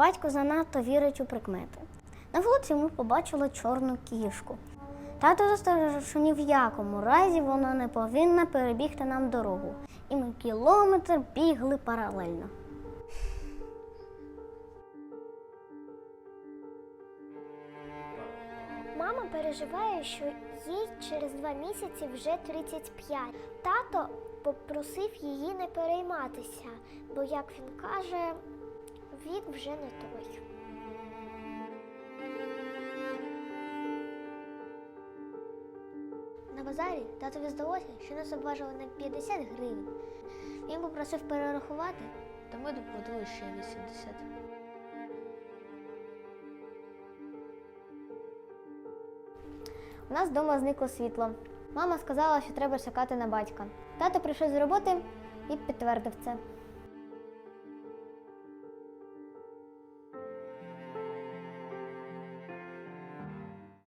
Батько занадто вірить у прикмети. На вулиці ми побачили чорну кішку. Тато застережив, що ні в якому разі вона не повинна перебігти нам дорогу. І ми кілометр бігли паралельно. Мама переживає, що їй через два місяці вже 35. Тато попросив її не перейматися, бо, як він каже, вік вже не той. На базарі татові здалося, що нас обважили на 50 гривень. Він попросив перерахувати, То ми доплатили ще 80. У нас вдома зникло світло. Мама сказала, що треба чекати на батька. Тато прийшов з роботи і підтвердив це.